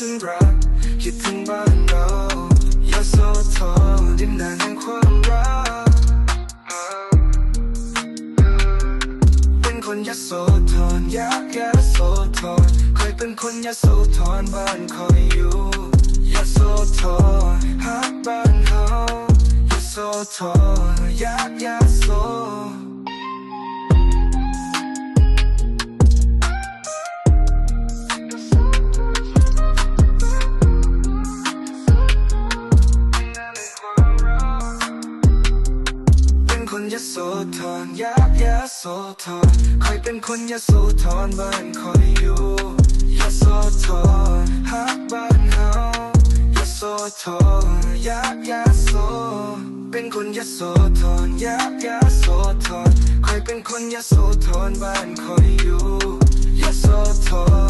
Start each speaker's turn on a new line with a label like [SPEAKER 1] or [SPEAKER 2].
[SPEAKER 1] ฉันรักคิดถึงบ้านเรายาโสธรดินแดนแห่งความรักเป็นคนยโสธรอยากยโสธรเคยเป็นคนยโสธรบ้านคอยอยู่ยาโสธรฮักบ้านเฮายาโสธรอยากยโส คนยโสธรยากยโสธรคอยเป็นคนยโสธรบ้านคอยอยู่ยโสธรฮักบ้านเฮายโสธรยากยโสเป็นคนยโสธรยากยโสธรคอยเป็นคนยโสธรบ้านคอยอยู่ยโสธร